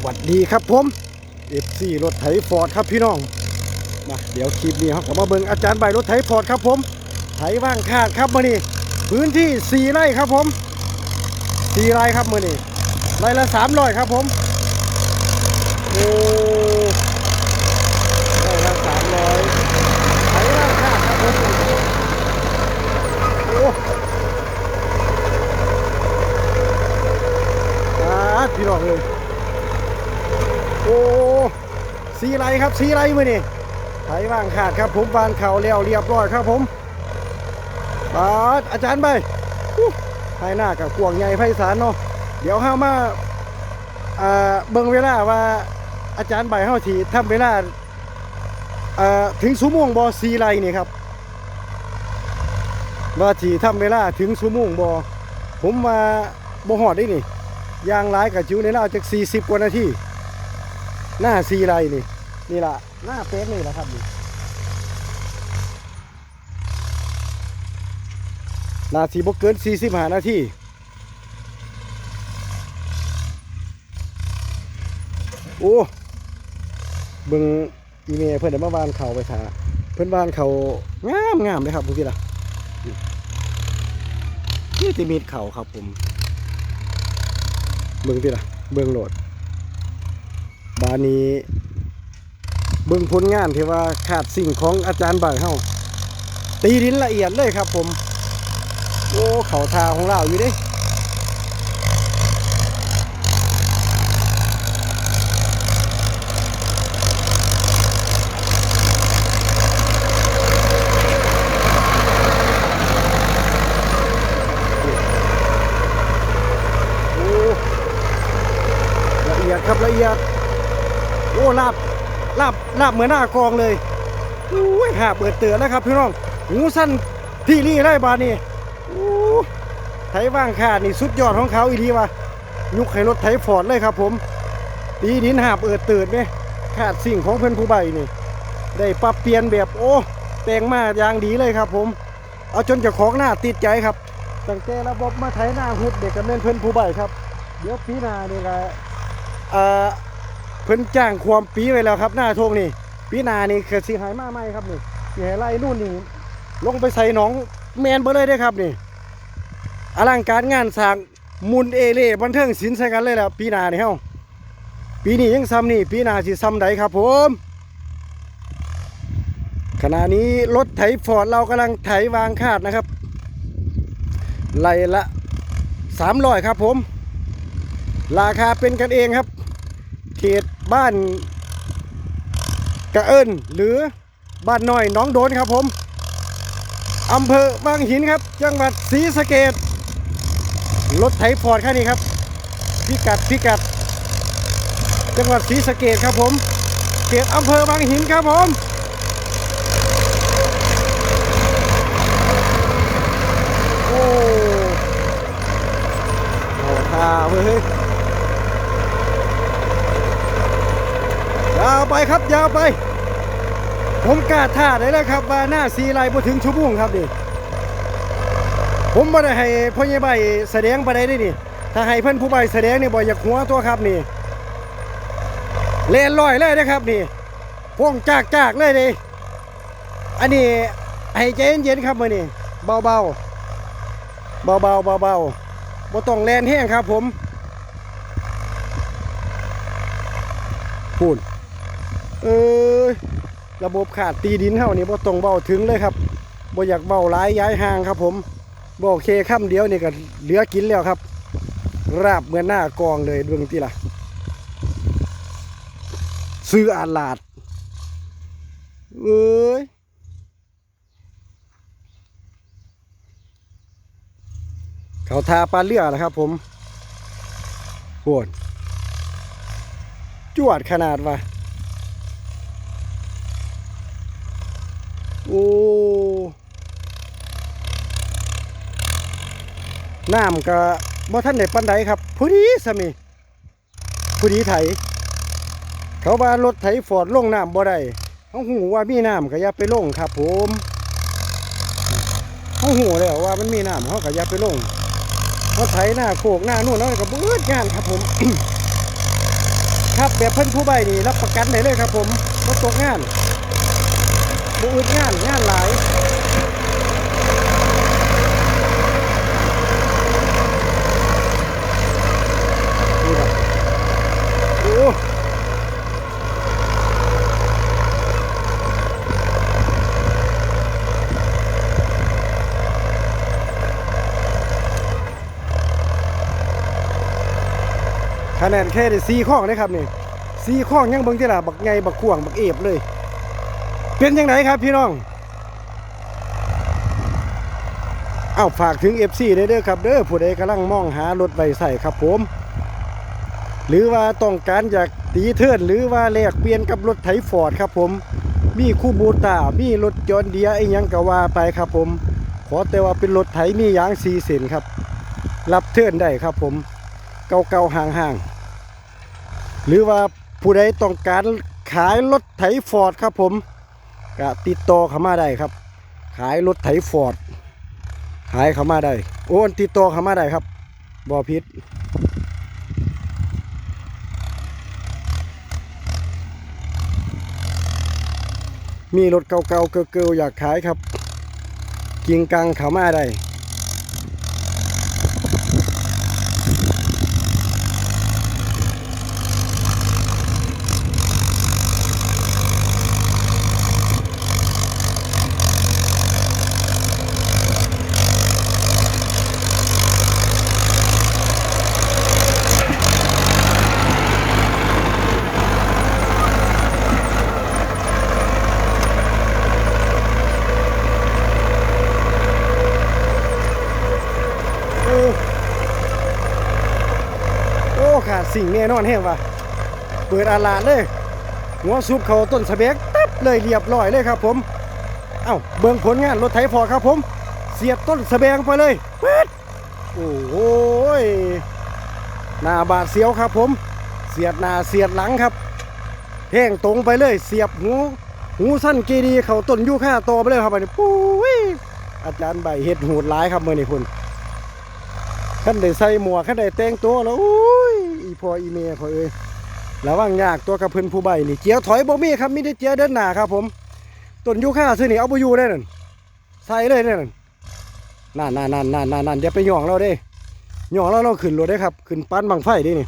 สวัสดีครับผม FC รถไถฟอร์ดครับพี่น้องมาเดี๋ยวคลิปนี้ครับผมาเบิ่งอาจารย์ใบรถไถฟอร์ดครับผมไถว่างคาดครับมื่อนี้พื้นที่4ไร่ครับผม4ไร่ครับมื่อนี้ไร่ละ300ครับผมโอ้ไร่ละ300ไถว่างคาดครับผมโอ้อาพี่น้องเลย โอ้ สีไรครับสีไรมือนี่ไถว่างขาดครับผมบานเข่าแล้วเรียบร้อยครับผมปาดอาจารย์ใบอู้ภายหน้ากับกวางใหญ่ไพศาลเนาะเดี๋ยวห้ามาเบิ่งเวลาว่าอาจารย์ใบเฮาทีทำเวลาถึงชั่วโมงบอสีไรนี่ครับว่าทีทำเวลาถึงชั่วโมงบอผมมาบ่หอดได้นี่ยางร้ายกับจิ๋วในราวจาก 40 กว่านาที หน้าซีไรนี่ นี่ล่ะ หน้าเป๊กนี่แหละครับนี่หนาทีบกเกิน 45 นาทีโอ้เบิ่งอีเมเพิ่อนได้มาวานเขาไปทาเพิ่อนวานเขางามงามเลยครับพวกพี่ล่ะนี่ติมีดเขาครับผมเบิ่งพี่ล่ะ เบิ่งโหลด บานี้เบิ่งผลงานที่ว่าขาดสิ่งของอาจารย์บ่ายเฮาตีดินละเอียดเลยครับผม โอ้เขาทาของเราอยู่ดิละเอียดครับละเอียด ลาบลาบลาบเหมือนหน้ากองเลยอุ้ยหาเปิดเตือนแล้วครับพี่น้องหูสั้นที่นี่ได้บานี่อไถว่างขาดนี่สุดยอดของเขาอีดีวะยุคให้รถไถฟอร์ดเลยครับ ผมปีดินหาเปิดเตือนไหมขาดสิ่งของเพื่อนผู้ใบนี่ ได้ปรับเปลี่ยนแบบโอ้แต่งมาอย่างดีเลยครับ ผม เอาจนจะของหน้าติดใจครับตั้งแต่ระบบมาไถหน้าหุดเด็กกันเล่นเพื่อนผู้ใบครับ เดี๋ยวปีหน้านี่ละเอ่อ เพิ่นจ้างความปีไว้แล้วครับ หน้าทงนี่ปีนานี่คือสิหายมาใหมครับนี่สิให้ไล่นู่นนี่ลงไปใส่หนองแมนเบ่เลยได้ครับนี่อลังการงานสร้างมุนเอเล่บันเทิงศิลป์ใส่กันเลยแล้วปีนานี่เฮ้าปีนี้ยังซ้ำนี่ปีนาสิซ้ำใดครับผมขณะนี้รถไถฟอร์ดเรากำลังไถวางคาดนะครับไล่ละ300ครับผม ราคาเป็นกันเองครับเขต บ้านกระเอินหรือบ้านหน้อยน้องโดนครับผมอำเภอบางหินครับ จังหวัดศรีสะเกดรถไถฟอร์ดคันนี้ครับ พิกัดพิกัด จังหวัดศรีสะเกดครับผมเขตอำเภอบางหินครับผมโอ้เอาท่าเว้ย ยาว ไปครับ ยาวไป ผมกล้าท่าได้แล้วครับว่าหน้าสีไลบ่ถึงชั่วโมงครับนี่ผมบ่ได้ให้พ่อใหญ่ใบแสดงไปได้นี่ ถ้าให้เพิ่อนผู้ใบแสดงนี่บ่อยากหัวตัวครับนี่เลนลอยเลยนะครับนี่พ่วงจากจากเลยดิอันนี้ให้ใจเย็นๆครับมือนี้เบาๆเบาๆเบาๆบ่ต้องแลนแห้งครับผมพูด ระบบขาดตีดินเท่านี้บ่ต้องเบาถึงเลยครับบ่อยากเบาหลายย้ายห่างครับ ผมบ่โอเคค่ำเดียวนี่ก็เหลือกินแล้วครับ ราบเหมือนหน้ากองเลยดวงที่ละซื้ออาลาดเอ้ยเขาทาปลาเลือแล้วครับ ผมโหดจวดขนาดว่ะ โอ้น้ำก็บ่ท่านได้ปันใดครับผู้ดีสมีผู้ดีไถ เขาว่ารถไถฟอดลงน้ำบ่ได้เขาหูว่ามีน้ำก็อย่าไปลงครับผมเขาหูแล้วว่ามันมีน้ำเขาก็อย่าไปลงเขาไถหน้าโขกหน้านู่นนั่นก็เบิดงานครับผม ครับแบบเพิ่นผู้ใบนี่รับประกันได้เลยครับผมบ่ตกงาน บ่อึดงานงานหลายนี่ครับโอ้คะแนนแค่ได้สี่ข้องนะครับนี่สี่ข้องยังเบิ่งที่ละบักไงบักข่วงบักเอฟเลย เป็นยังไงครับพี่น้องเอ้าฝากถึง FC ได้เด้อครับเด้อผู้ใดกำลังมองหารถไว้ใส่ครับผม หรือว่าต้องการอยากตีเทิร์นหรือว่าแลกเปลี่ยนกับรถไถฟอร์ดครับผม มีคู่บูตามีรถจอนเดียไอ้ยังก็ว่าไปครับผม ขอแต่ว่าเป็นรถไถมียางสีเส้นครับ รับเทิร์นได้ครับผม เก่าๆห่างๆหรือว่าผู้ใดต้องการขายรถไถฟอร์ดครับผม ก็ติดต่อเขามาได้ครับ ขายรถไถฟอร์ดขายเขามาได้โอ้ติดต่อเขามาได้ครับบอพิษมีรถเก่าๆเกิลๆอยากขายครับ กิงกังเขามาได้ สิ่งแน่นอนแห้งว่ะเปิดอาลาดเลยหัวซุปเขาต้นสะเบกตับเลยเรียบร้อยเลยครับผมเอ้าเบิ่งผลงานรถไถฟอร์ดครับผม เสียบต้นสะแบงไปเลยเปิดโอ้โหยหน้าบาดเสียวครับผม เสียดหน้าเสียดหลังครับแท่งตรงไปเลย เสียบหูหูสั้นเกดีเขาต้นยูค่าโตไปเลยครับอันนี้ปุ้ยอาจารย์ใบเห็ดหูดหลายครับเมื่อนี้คุณขั้นได้ใส่หมวกขั้นได้แต่งตัวแล้ว อีพออีเมพอเอ้ยระวังยากตัวกับเพิ่นผู้ใบนี่เจียวถอยบ่มีครับมีแต่เจียวเดินหนาครับผมต้นยูค่าซื้อนี่เอาบ่อยู่ได้นั่นใส่เลยได้นั่นนั่นนั่นนั่นนั่นนั่นนั่นอย่าไปหย่องเราเด้หย่องเราเราขึ้นรถได้ครับขึ้นปั้นบังไฟเดินี่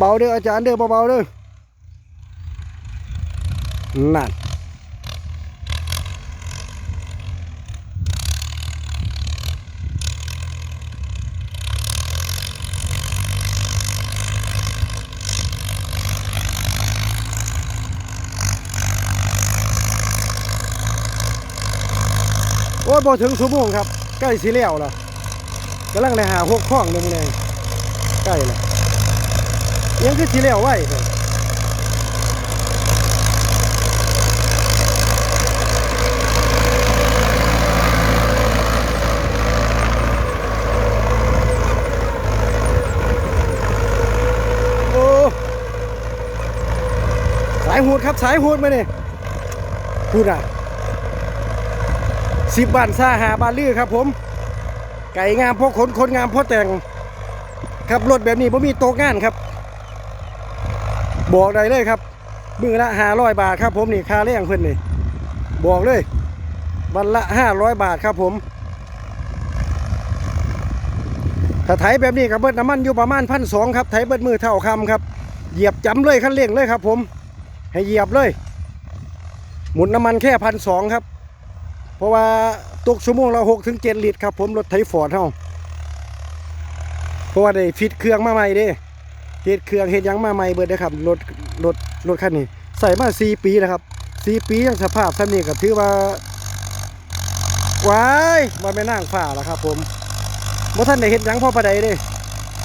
เบาๆเด้ออาจารย์เด้อเบาๆเด้อนั่น บ่ถึงชั่วโมงครับ ใกล้สิแล้วแล้วกำลังได้หาหกข้องหนึ่งเลยใกล้แล้วยังคือสิแล้วไว้เถอะโอสายหูดครับสายหูดมาเนี่ยพูดอะ สิบบานซาหาบานลือครับ ผม ไก่งามพ่อขนคนงามพ่อแต่งขับรถแบบนี้ผมมีโต๊ะงานครับ บอกได้เลยครับมือละห้าร้อยบาทครับ ผมนี่ค่าเลี้ยงเพื่อนนี่บอกเลยวันละห้าร้อยบาทครับผมถ้าไถแบบนี้กับเบิดน้ำมันอยู่ประมาณพันสองครับไถเบิดมือเท่าคำครับ เหยียบจำเลยขั้นเร่งเลยครับ ผม ให้เหยียบเลย หมุนน้ำมันแค่พันสองครับ เพราะว่าตกชั่วโมงละหกถึงเจ็ดลิตรครับผมรถไถฟอร์ดเฮาเพราะว่าได้ฟิตเครื่องมาใหม่เด้เฮ็ดเครื่องเฮ็ดยังมาใหม่เบิดเด้อครับรถรถรถคันนี้ใส่มาสี่ปีแล้วครับสี่ปียังสภาพท่านี้ก็ถือว่าว้ายมันไม่นั่งฝ่าแล้วครับ ผมบ่ท่านได้เฮ็ดยังพ่อประใดเด้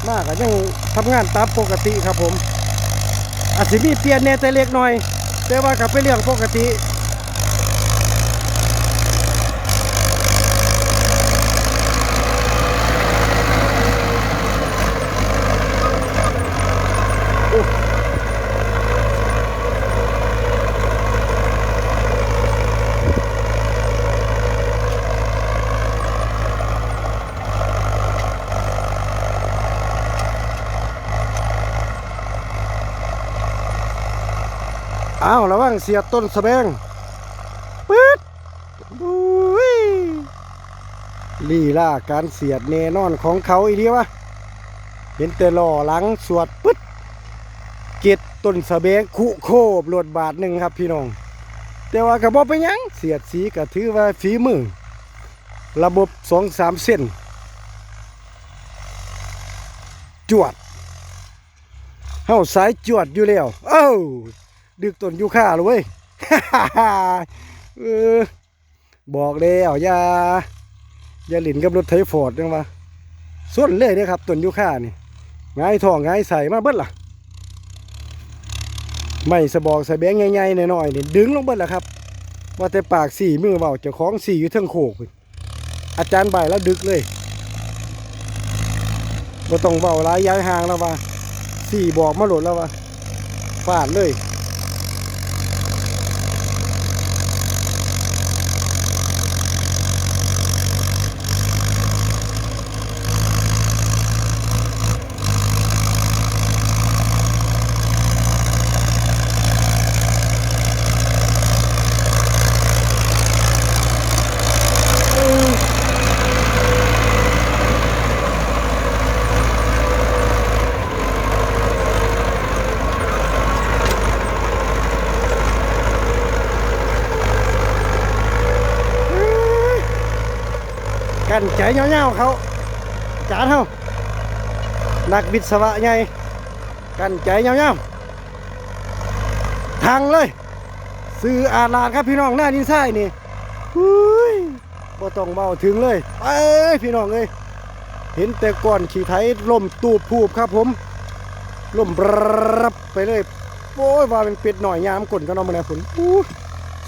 มากก็ยังทำงานตามปกติครับผมอาจสิมีเปลี่ยนแน่แต่เล็กน้อย แต่ว่าก็เป็นเรื่องปกติ อ้าวระวังเสียต้นสะแบงปึ๊ดบุ้ยลีล่าการเสียดแน่นอนของเขาอีเดียวะ เห็นแต่หล่อหลังสวดปึ๊ดเก็ดต้นสะแบงคุโคบหลดบาทหนึ่งครับพี่น้อง แต่ว่าก็บ่เป็นหยังเสียดสีก็ถือว่าฝีมือ ระบบสองสามเส้น จวดเฮาสายจวดอยู่แล้ว เอ้า ดึกต้นยูคาเลยเว้ยเออบอกแล้วอย่าอย่าหลินกับรถไถฟอร์ดจังวะส้นเลยเด้อครับต้นยูคานี่ง่ายทองง่ายใส่มาเบิดล่ะไม่สะบอกสะแบงใหญ่ๆหน่อยๆนี่ดึงลงเบิดล่ะครับ ว่าแต่ปากสี่มือเบาเจ้าของสี่อยู่ทั้งโคกอาจารย์ใบแล้วดึกเลยบ่ต้องเบาหลายย้ายห่างแล้วว่าสี่บอกมาหลดแล้ววะฟาดเลย กั นใจเงาๆเขาจานเฮานักวิศวะไงกันใจเงาๆทางเลยซื้ออาลานครับพี่น้องหน้าดินทรายนี่หุ้ยบ่ต้องเบาถึงเลยไปพี่น้องเอ้ยเห็นแต่ก่อนขี่ไถล่มตูบผูบครับผมล่มบรับไปเลยโอ้ยว่าเป็นเป็ดหน่อยยามกลนก็นอนมาแล้วผล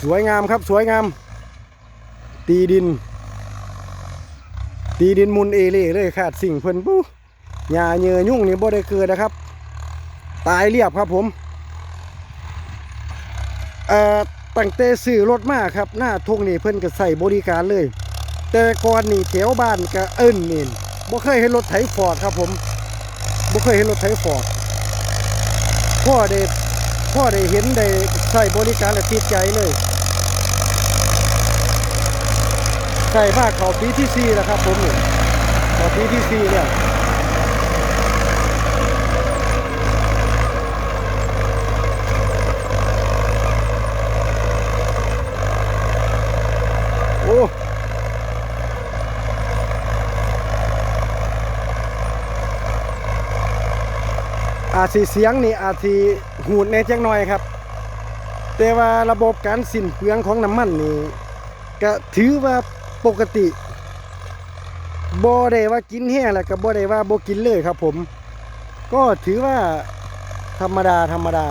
สวยงามครับสวยงาม ตีดิน ตีดินมุนเอเล่เลยขาดสิ่งเพิ่นปุ๊หญ้าเยื่อยุ่งนี่บ่ได้เกิดนะครับ ตายเรียบครับผมเอ่อตั้งแต่ซื้อรถมาครับ หน้าทงนี่เพิ่นก็ใส่บริการเลย แต่ก่อนนี่แถวบ้านก็เอิ้นนี่บ่เคยเห็นรถไถฟอร์ดครับผมบ่เคยเห็นรถไถฟอร์ดพ่อได้พ่อได้เห็นได้ใส่บริการและติดใจเลย ใช่มากเขาปีที่สี่แล้วครับผมเนี่ยเขาปีที่สี่เนี่ยโอ้อาจสีเสียงนี่อาจสีหูดในจังหน่อยครับ แต่ว่าระบบการสิ้นเปลืองของน้ำมันนี่ก็ถือว่า ปกติบ่ได้ว่ากินแห้งแล้วก็บ่ได้ว่าบ่กินเลยครับ ผม ก็ถือว่าธรรมดาธรรมดา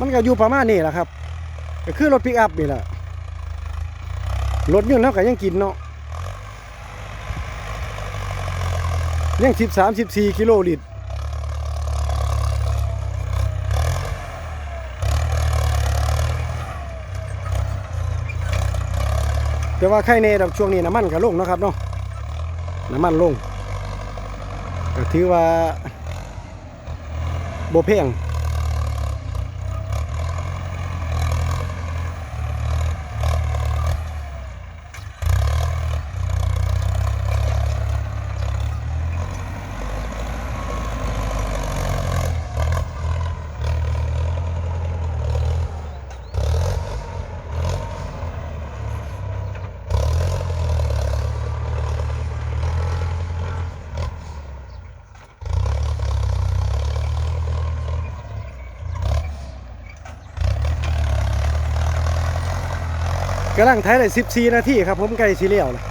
มันก็อยู่ประมาณนี้แหละครับ ก็คือรถปิกอัพนี่แหละรถยนต์เนาะก็ยังกินเนาะยังสิบสามสิบสี่กิโลลิตร แต่ว่าไข่เนดอกช่วงนี้น้ำมันก็ลงนะครับเนาะน้ำมันลงก็ถือว่าโบแพง กำลังไทยได้14 นาทีครับ ผมไกล้สิเหลี่ยวเลย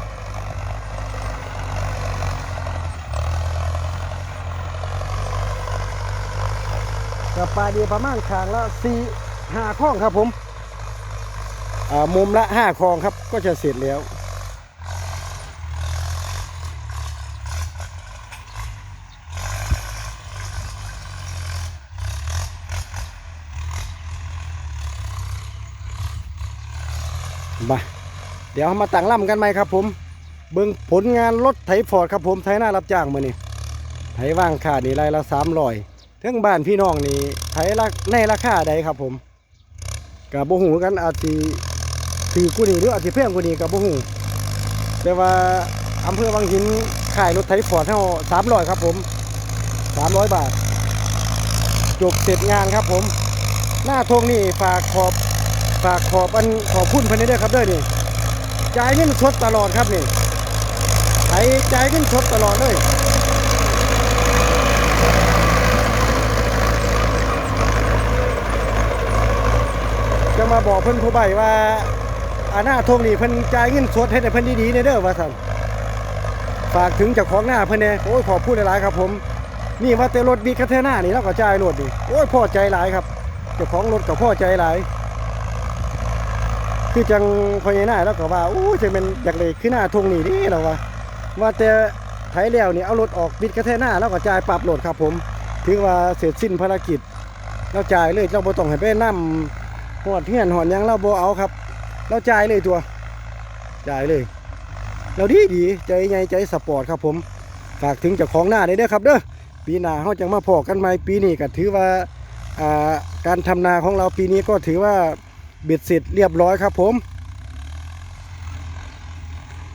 กับปลาเดียประมาณคางละ4 5ข้องครับผมมุมละ5คองครับก็จะเสร็จแล้ว มา เดี๋ยวมาตั้งล่ำกันไหมครับ ผม เบิ่งผลงานรถไถฟอร์ดครับผมไถหน้ารับจ้างมานี่ไถว่างค่านี่รายละสามร้อยทั้งบ้านพี่น้องนี่ไถละในราคาใดครับ ผมกับบหูกันอาจสิถือกูนี่หรืออาจสิแพงกูนี่กับบหูแต่ว่าอำเภอวังหินขายรถไถฟอร์ดเฮา300ครับผม300บาท จบเสร็จงานครับผม หน้าทงนี่ฝากขอบฝากขอบอันขอบคุณเพิ่นได้ด้วยครับด้อนี่ จ่ายเงินสดตลอดครับนี่ไถจ่ายเงินสดตลอดเลยจะมาบอกเพิ่นผู้ใบว่าอาหน้าทงนี่เพิ่นจ่ายเงินสดให้แต่เพิ่นดีๆในเด้อว่าซั่นฝากถึงเจ้าของหน้าเพิ่นแน่โอ้ยขอพูดหลายๆครับ ผมนี่ว่าแต่รถบีคัทเทอร์หน้านี่แล้วก็จ่ายรถนี่โอ้ยพอใจหลายครับเจ้าของรถก็พอใจหลาย คือจังพอใหญาหน้าแล้วก็ว่าโอ้ยจะเป็นอยากเลยขึ้นหน้าทงนี่ดิเราว่าว่าแต่ไถแล้วนี่เอารถออกบิดกระแทหน้าแล้วก็จ่ายปรับรถครับผมถือว่าเสร็จสิ้นภารกิจเราจ่ายเลยเราบ่ต้องให้ไปนั่หอดเฮียนหอดยังเราบ่เอาครับ เราจ่ายเลยตัวจ่ายเลย เราดีดีใจใหญ่ใจสปอร์ตครับผมฝากถึงเจ้าของหน้าได้เด้อครับเด้อปีหน้าเขาจะมาพอกันใหมปีนี้ก็ถือว่าอ่าการทำนาของเราปีนี้ก็ถือว่า เบ็ดเสร็จเรียบร้อยครับ ผม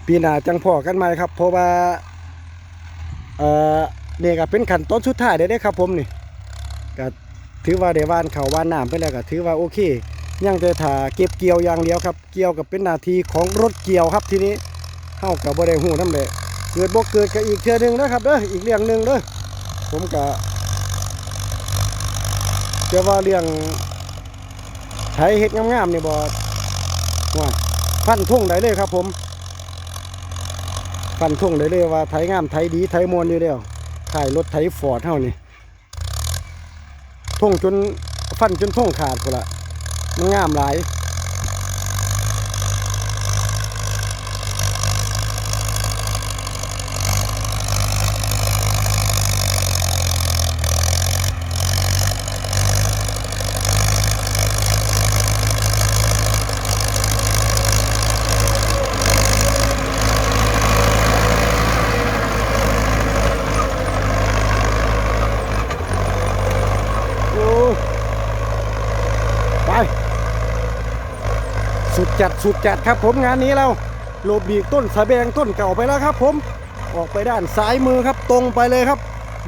ปีหน้าจังพอกันใหมครับ เพราะว่าเอ่อนี่ยก็เป็นขั้นตอนสุดท้ายได้เด้ครับ ผมนี่ก็ถือว่าได้ว่านเขาว่านน้ำไปแล้วก็ถือว่าโอเคยังแต่ถ่าเก็บเกี่ยวอย่างเดียวครับ เกี่ยวกับเป็นนาทีของรถเกี่ยวครับทีนี้เฮากับบ่ได้ฮู้นำเลยเกิดบ่เกิดก็อีกเทือหนึงนะครับเด้ออีกเรื่องหนึ่งเด้อผมก็จะว่าเรื่อง ไถเห็ดงามๆนี่บ่ว่าฟันทุ่งได้เลยครับ ผมฟันทุ่งได้เลยว่าไถงามไถดีไถมวนอยู่แล้วขายรถไถฟอร์ดเท่านี้ทุ่งจนฟันจนทุ่งขาดกูละมันงามหลาย โอ้ไป สุดจัดสุดจัดครับผมงานนี้เราโลบีกต้นสะแบงต้นเก่าไปแล้วครับ ผมออกไปด้านซ้ายมือครับตรงไปเลยครับ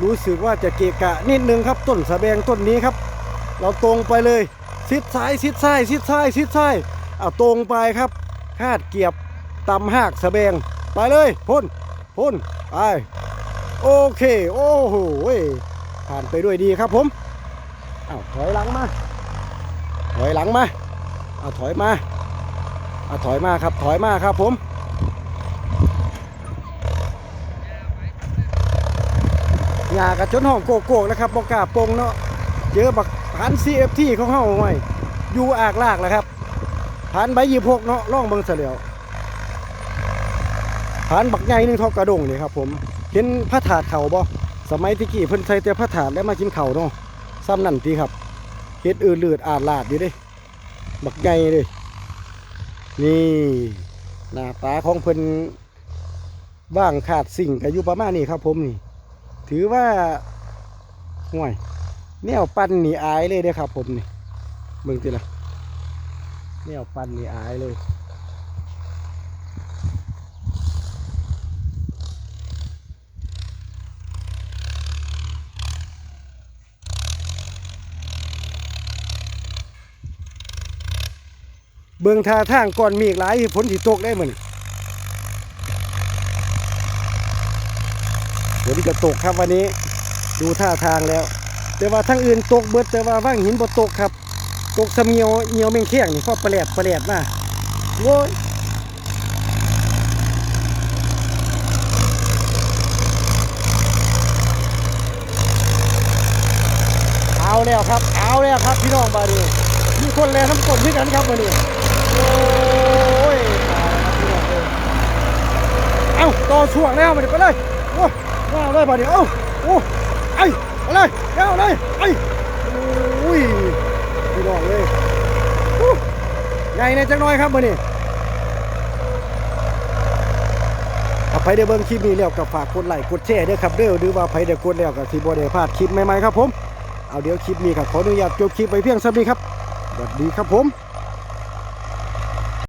รู้สึกว่าจะเกะกะนิดนึงครับ ต้นสะแบงต้นนี้ครับ เราตรงไปเลยชิดซ้ายชิดซ้ายชิดซ้ายชิดซ้ายเอาตรงไปครับ คาดเกียบตำหากสะแบงไปเลยพ่นพ่นไปโอเค โอ้โหผ่านไปด้วยดีครับผมเอาถอยหลังมาถอยหลังมาเอาถอยมา เอาถอยมาครับ ถอยมาครับผมหยากระจนห้องโกโก้นะครับบอกกาปงเนาะ เจอบักพัน CFT ของเฮาไว้อยู่อากลากแล้วครับพันใบยี่พกเนาะล่องเบิงเสลียวพันบักใหญ่หนึงเทอกกระดงนี่ครับผมเห็นพระถาดเข่าบ่สมัยที่กี้เพิ่นใส่แต่พระถาดแล้วมากินเข่าเนาะซ้ำนั่นทีครับเฮ็ดอืดเลือดอาดลาดอยู่เด้ บักใหญ่เลย นี่หน้าตาของเพิ่นว่างขาดสิ่งก็อยู่ประมาณนี้ครับผมนี่ ถือว่าห่วยแนวปั้นนี่อายเลยเด้ครับผมนี่เบิ่งติละแนวปั้นนี่อายเลย บิ่งท่าทางก่อนมีอีกหลายฝนสิตกได้เหมือนฝนจะตกครับวันนี้ดูท่าทางแล้ว แต่ว่าทั้งอื่นตกเบิดแต่ว่าว่างหินบ่ตกครับ ตกสะเมียวเหี่ยวเมงแข้งนี่พอประแหลดประแหลดมาโว้ยเอาแล้วครับ เอาแล้วครับพี่น้องบาดีมีคนแลทั้งกลมด้วยกันครับบาดนี โอ้ยเอ้าต่อช่วงแล้วมาดิไปเลยโอ้ว้าวเลยบาดนีเอ้าโอ้ไอ้ไปเลยเอาเลยไอ้โอ้ยพี่น้องเลยใหญ่ในจังน้อยครับบาดนีถ้าไปได้เบิ่งคลิปนี้แล้วก็ฝากกดไลค์กดแชร์ด้วยครับเด้อหรือว่าใครได้กดแล้วก็สิบ่ได้พลาดคลิปใหม่ๆครับผมเอาเดี๋ยวคลิปนี้ครับขออนุญาตจบคลิปไปเพียงเท่านี้ครับสวัสดีครับผม